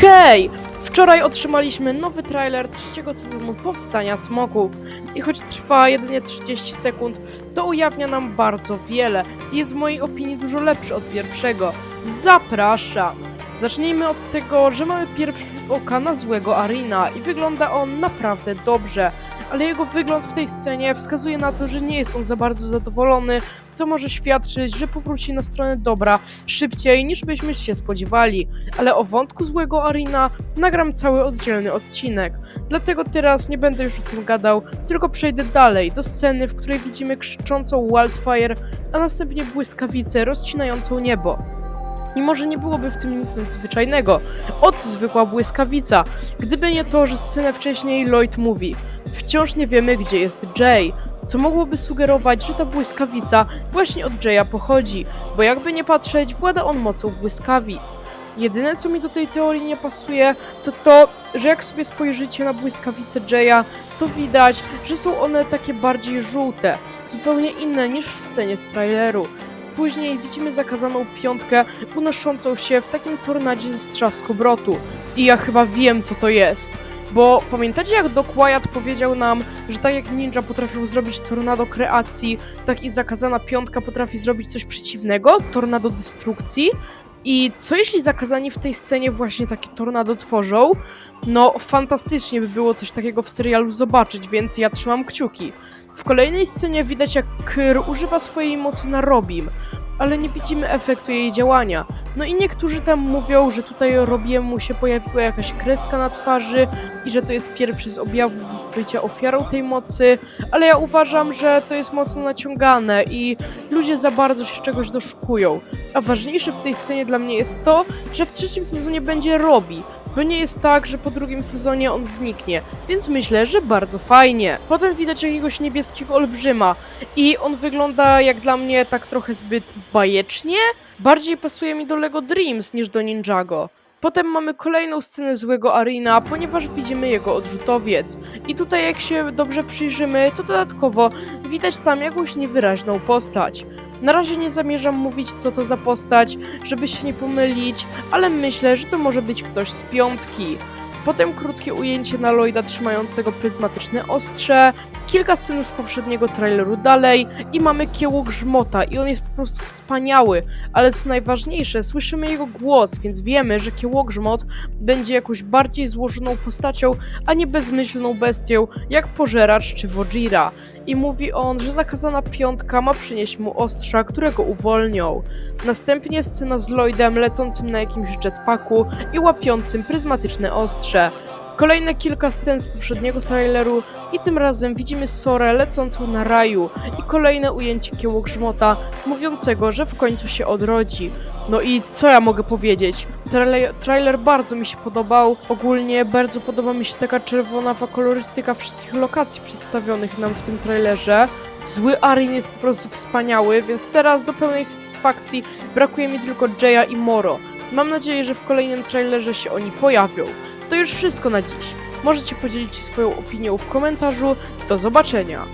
Hej! Wczoraj otrzymaliśmy nowy trailer trzeciego sezonu Powstania Smoków i choć trwa jedynie 30 sekund, to ujawnia nam bardzo wiele i jest w mojej opinii dużo lepszy od pierwszego. Zapraszam! Zacznijmy od tego, że mamy pierwszy rzut oka na złego Arina i wygląda on naprawdę dobrze, ale jego wygląd w tej scenie wskazuje na to, że nie jest on za bardzo zadowolony, co może świadczyć, że powróci na stronę dobra szybciej niż byśmy się spodziewali. Ale o wątku złego Arina nagram cały oddzielny odcinek. Dlatego teraz nie będę już o tym gadał, tylko przejdę dalej do sceny, w której widzimy krzyczącą Wildfire, a następnie błyskawicę rozcinającą niebo. I może nie byłoby w tym nic nadzwyczajnego. Oto zwykła błyskawica. Gdyby nie to, że scenę wcześniej Lloyd mówi: Wciąż nie wiemy, gdzie jest Jay. Co mogłoby sugerować, że ta błyskawica właśnie od Jaya pochodzi, bo jakby nie patrzeć, włada on mocą błyskawic. Jedyne, co mi do tej teorii nie pasuje, to to, że jak sobie spojrzycie na błyskawice Jaya, to widać, że są one takie bardziej żółte, zupełnie inne niż w scenie z traileru. Później widzimy zakazaną piątkę unoszącą się w takim tornadzie ze strzaskobrotu. I ja chyba wiem, co to jest. Bo pamiętacie, jak Doc powiedział nam, że tak jak ninja potrafił zrobić tornado kreacji, tak i zakazana piątka potrafi zrobić coś przeciwnego, tornado destrukcji? I co jeśli zakazani w tej scenie właśnie takie tornado tworzą? No, fantastycznie by było coś takiego w serialu zobaczyć, więc ja trzymam kciuki. W kolejnej scenie widać, jak Kyr używa swojej mocy na Robim, ale nie widzimy efektu jej działania. No i niektórzy tam mówią, że tutaj Robiemu się pojawiła jakaś kreska na twarzy i że to jest pierwszy z objawów bycia ofiarą tej mocy, ale ja uważam, że to jest mocno naciągane i ludzie za bardzo się czegoś doszukują. A ważniejsze w tej scenie dla mnie jest to, że w trzecim sezonie będzie Robi, bo nie jest tak, że po drugim sezonie on zniknie, więc myślę, że bardzo fajnie. Potem widać jakiegoś niebieskiego olbrzyma i on wygląda jak dla mnie tak trochę zbyt bajecznie. Bardziej pasuje mi do Lego Dreams niż do Ninjago. Potem mamy kolejną scenę złego Arina, ponieważ widzimy jego odrzutowiec. I tutaj jak się dobrze przyjrzymy, to dodatkowo widać tam jakąś niewyraźną postać. Na razie nie zamierzam mówić co to za postać, żeby się nie pomylić, ale myślę, że to może być ktoś z piątki. Potem krótkie ujęcie na Lloyda trzymającego pryzmatyczne ostrze, kilka scen z poprzedniego traileru dalej i mamy kieło grzmota i on jest po prostu wspaniały, ale co najważniejsze, słyszymy jego głos, więc wiemy, że kiełogrzmot będzie jakąś bardziej złożoną postacią, a nie bezmyślną bestią, jak pożeracz czy Wojira. I mówi on, że zakazana piątka ma przynieść mu ostrza, którego uwolnią. Następnie scena z Lloydem lecącym na jakimś jetpacku i łapiącym pryzmatyczne ostrze. Kolejne kilka scen z poprzedniego traileru i tym razem widzimy Sorę lecącą na raju i kolejne ujęcie kiełogrzmota mówiącego, że w końcu się odrodzi. No i co ja mogę powiedzieć? Trailer, trailer bardzo mi się podobał. Ogólnie bardzo podoba mi się taka czerwonawa kolorystyka wszystkich lokacji przedstawionych nam w tym trailerze. Zły Arin jest po prostu wspaniały, więc teraz do pełnej satysfakcji brakuje mi tylko Jaya i Moro. Mam nadzieję, że w kolejnym trailerze się oni pojawią. To już wszystko na dziś. Możecie podzielić się swoją opinią w komentarzu. Do zobaczenia!